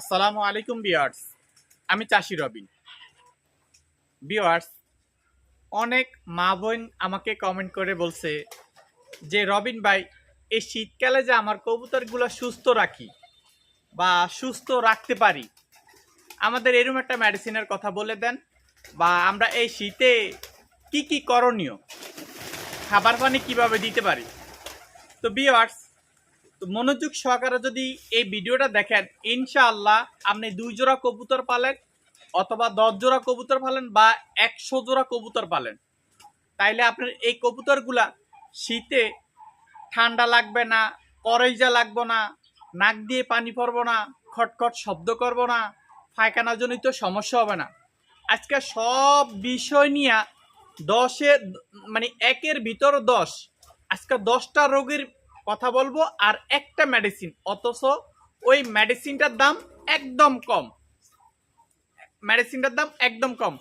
আসসালামু আলাইকুম বিয়ার্স আমি চাষি রবিন। বিয়ার্স অনেক মা বোন আমাকে কমেন্ট করে বলছে যে, রবিন ভাই, এই শীতকালে যে আমার কবুতরগুলো সুস্থ রাখি বা সুস্থ রাখতে পারি, আমাদের এরকম একটা মেডিসিনের কথা বলে দেন বা আমরা এই শীতে কি কি করণীয়, খাবার পানি কীভাবে দিতে পারি? তো বিয়ার্স মনোযোগ সহকারে যদি এই ভিডিওটা দেখেন, ইনশাআল্লাহ আপনি দুই জোড়া কবুতর পালেন, অথবা দশ জোড়া কবুতর পালেন বা একশো জোড়া কবুতর পালেন। তাইলে আপনার এই কবুতরগুলা শীতে ঠান্ডা লাগবে না, করইজা লাগবে না, নাক দিয়ে পানি পড়ব না, খটখট শব্দ করব না, পায়খানাজনিত সমস্যা হবে না। আজকে সব বিষয় নিয়ে দশে মানে একের ভিতর দশ, আজকে দশটা রোগের কথা বলব, আর একটা মেডিসিন অথচ ওই মেডিসিনটার দাম একদম কম। মেডিসিনটার দাম একদম কম।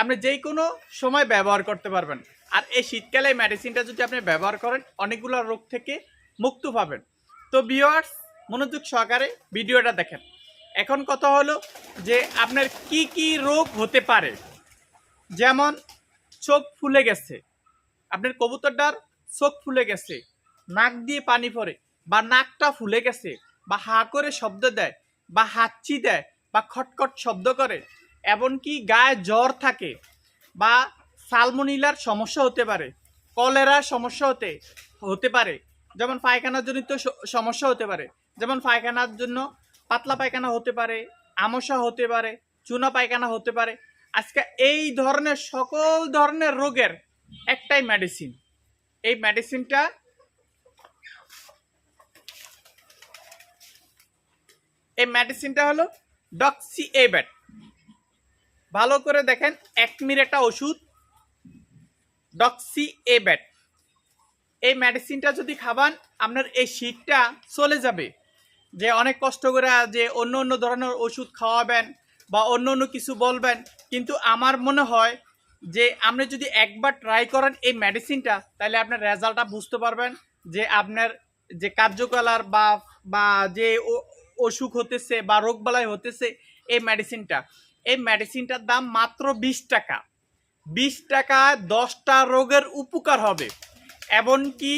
আপনি যেই কোনো সময় ব্যবহার করতে পারবেন। আর এই শীতকালে মেডিসিনটা যদি আপনি ব্যবহার করেন, অনেকগুলো রোগ থেকে মুক্ত পাবেন। তো ভিউয়ার্স মনোযোগ সহকারে ভিডিওটা দেখেন। এখন কথা হলো যে আপনার কি কি রোগ হতে পারে। যেমন চোখ ফুলে গেছে। আপনার কবুতরটার চোখ ফুলে গেছে। নাক দিয়ে পানি পড়ে বা নাকটা ফুলে গেছে বা হা করে শব্দ দেয় বা হাঁচি দেয় বা খটখট শব্দ করে, এমনকি গায়ে জ্বর থাকে বা সালমোনিলার সমস্যা হতে পারে, কলেরার সমস্যা হতে হতে পারে, যেমন পায়খানার জনিত সমস্যা হতে পারে, যেমন পায়খানার জন্য পাতলা পায়খানা হতে পারে, আমসা হতে পারে, চুনা পায়খানা হতে পারে, আজকে এই ধরনের সকল ধরনের রোগের একটাই মেডিসিন এই মেডিসিনটা এই মেডিসিনটা হলো ডক্সি এব্যাট ভালো করে দেখেন, এক একটা ওষুধ ডক্সি এব্যাট এই মেডিসিনটা যদি খাবান, আপনার এই শীতটা চলে যাবে। যে অনেক কষ্ট করে যে অন্য অন্য ধরনের ওষুধ খাওয়াবেন বা অন্য অন্য কিছু বলবেন, কিন্তু আমার মনে হয় যে আপনি যদি একবার ট্রাই করেন এই মেডিসিনটা তাহলে আপনার রেজাল্টটা বুঝতে পারবেন যে আপনার যে কার্যকলার বা বা যে অসুখ হতেছে বা রোগবালাই হতেছে, এই মেডিসিনটা এই মেডিসিনটার দাম মাত্র বিশ টাকা। বিশ টাকায় দশটা রোগের উপকার হবে। এমনকি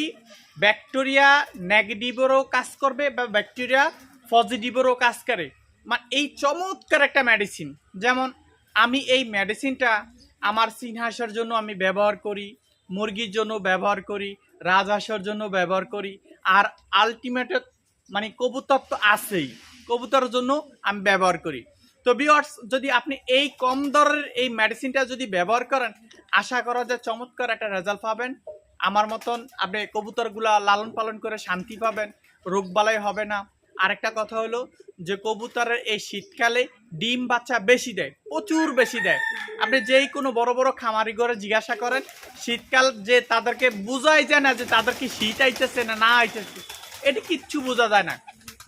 ব্যাকটেরিয়া নেগেটিভেরও কাজ করবে বা ব্যাকটেরিয়া পজিটিভেরও কাজ করে। মানে এই চমৎকার একটা মেডিসিন যেমন আমি এই মেডিসিনটা আমার সিংহাসের জন্য আমি ব্যবহার করি, মুরগির জন্য ব্যবহার করি, রাজহাঁসের জন্য ব্যবহার করি, আর আলটিমেট মানে কবুতর তো আছেই। কবুতরের জন্য আমি ব্যবহার করি। তো বিয়ার্স যদি আপনি এই কম দরের এই মেডিসিনটা যদি ব্যবহার করেন, আশা করা যায় চমৎকার একটা রেজাল্ট পাবেন। আমার মতন আপনি কবুতরগুলা লালন পালন করে শান্তি পাবেন রোগবালাই হবে না। আরেকটা কথা হলো যে কবুতরের এই শীতকালে ডিম বাচ্চা বেশি দেয়, প্রচুর বেশি দেয়। আপনি যেই কোনো বড় বড় খামারি ঘরে জিজ্ঞাসা করেন, শীতকাল যে তাদেরকে বোঝাই যায় না যে তাদের কি শীত আইতেছে না না আইতেছে। এটা কিচ্ছু বোঝা যায় না।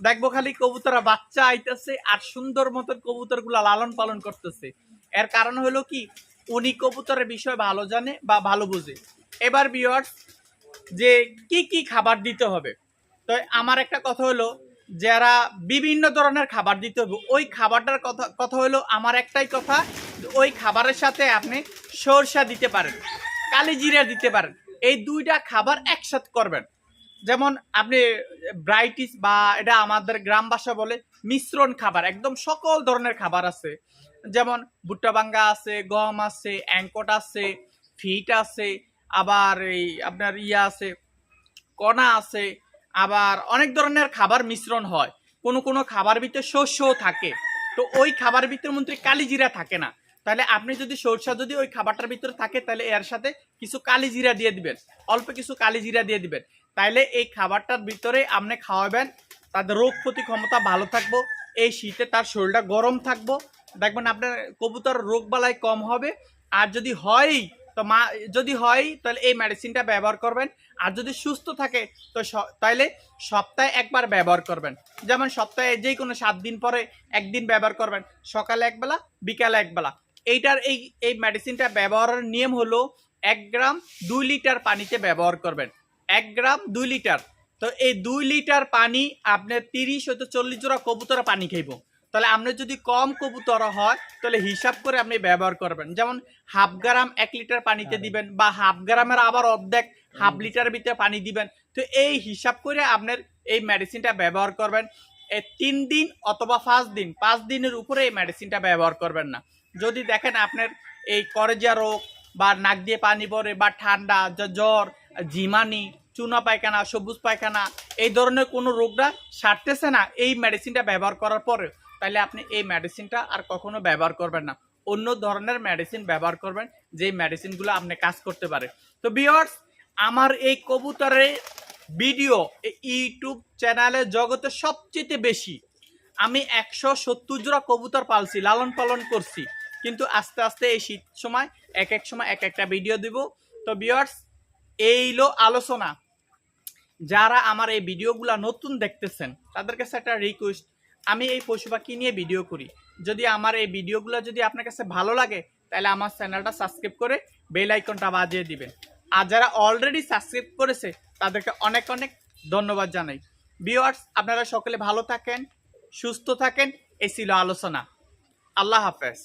দেখব খালি কবুতরা বাচ্চা আইতেছে আর সুন্দর মতন কবুতরগুলা লালন পালন করতেছে। এর কারণ হলো কি? উনি কবুতরের বিষয় ভালো জানে বা ভালো বুঝে। এবার বিয়ার্স যে কি কি খাবার দিতে হবে? তো আমার একটা কথা হলো, যারা বিভিন্ন ধরনের খাবার দিতে হবে, ওই খাবারটার কথা কথা হলো আমার একটাই কথা, ওই খাবারের সাথে আপনি সরষা দিতে পারেন কালি জিরা দিতে পারেন। এই দুইটা খাবার একসাথে করবেন। যেমন আপনি ব্রাইটিস বা এটা আমাদের গ্রাম ভাষা বলে মিশ্রণ খাবার, একদম সকল ধরনের খাবার আছে। যেমন ভুট্টা বাঙ্গা আছে, গম আছে অ্যাঙ্কট আছে, ফিট আছে, আবার এই আপনার ইয়া আছে, কণা আছে, আবার অনেক ধরনের খাবার মিশ্রণ হয়। কোনো কোনো খাবার ভিতরে শস্যও থাকে। তো ওই খাবার ভিতরে মধ্যে কালিজিরা থাকে না। তাহলে আপনি যদি সরষা যদি ওই খাবারটার ভিতরে থাকে, তাহলে এর সাথে কিছু কালিজিরা দিয়ে দিবেন। অল্প কিছু কালিজিরা দিয়ে দিবেন। তাইলে এই খাবারটার ভিতরে আপনি খাওয়াবেন, তাদের রোগ প্রতি ক্ষমতা ভালো থাকব, এই শীতে তার শরীরটা গরম থাকব। দেখবেন আপনার কবুতর রোগ বালাই কম হবে, আর যদি হয় তো মা, যদি হয় তাহলে এই মেডিসিনটা ব্যবহার করবেন, আর যদি সুস্থ থাকে, তো তাহলে সপ্তাহে একবার ব্যবহার করবেন। যেমন সপ্তাহে যে কোনো সাত দিন পরে একদিন ব্যবহার করবেন, সকালে একবেলা, বিকালে একবেলা। এইটার এই এই মেডিসিনটা ব্যবহারের নিয়ম হলো এক গ্রাম দুই লিটার পানিতে ব্যবহার করবেন। এক গ্রাম দুই লিটার। তো এই দুই লিটার পানি আপনার তিরিশ হয়তো চল্লিশ জোড়া কবুতরা পানি খাইব। তাহলে আপনি যদি কম কবুতর হয় তাহলে হিসাব করে আপনি ব্যবহার করবেন। যেমন হাফ গ্রাম এক লিটার পানিতে দিবেন বা হাফ গ্রামের আবার অর্ধেক হাফ লিটার ভিতরে পানি দিবেন। তো এই হিসাব করে আপনার এই মেডিসিনটা ব্যবহার করবেন। তিন দিন অথবা পাঁচ দিন পাঁচ দিনের উপরে এই মেডিসিনটা ব্যবহার করবেন না। যদি দেখেন আপনার এই করজা রোগ বা নাক দিয়ে পানি পড়ে বা ঠান্ডা জ্বর জিমানি, চুনা পায়খানা, সবুজ পায়খানা, এই ধরনের কোনো রোগটা সারতেছে না এই মেডিসিনটা ব্যবহার করার পরে তাহলে আপনি এই মেডিসিনটা আর কখনো ব্যবহার করবেন না। অন্য ধরনের মেডিসিন ব্যবহার করবেন যে মেডিসিনগুলো আপনি কাজ করতে পারে তো বিয়ার্স আমার এই কবুতরের ভিডিও ইউটিউব চ্যানেলে জগতে সবচেয়ে বেশি আমি একশো সত্তর জোড়া কবুতর পালছি, লালন পালন করছি। কিন্তু আস্তে আস্তে এই শীত সময়, এক এক সময় এক একটা ভিডিও দিব। তো বিয়ার্স এইলো আলোচনা। যারা আমার এই ভিডিওগুলো নতুন দেখতেছেন, তাদের কাছে একটা রিকোয়েস্ট আমি এই পশু পাখি নিয়ে ভিডিও করি। যদি আমার এই ভিডিওগুলো যদি আপনার কাছে ভালো লাগে, তাহলে আমার চ্যানেলটা সাবস্ক্রাইব করে বেল আইকনটা বাজিয়ে দিবেন। আর যারা অলরেডি সাবস্ক্রাইব করেছে, তাদেরকে অনেক অনেক ধন্যবাদ জানাই। ভিউয়ার্স আপনারা সকলে ভালো থাকেন, সুস্থ থাকেন, এই ছিল আলোচনা। আল্লাহ হাফেজ।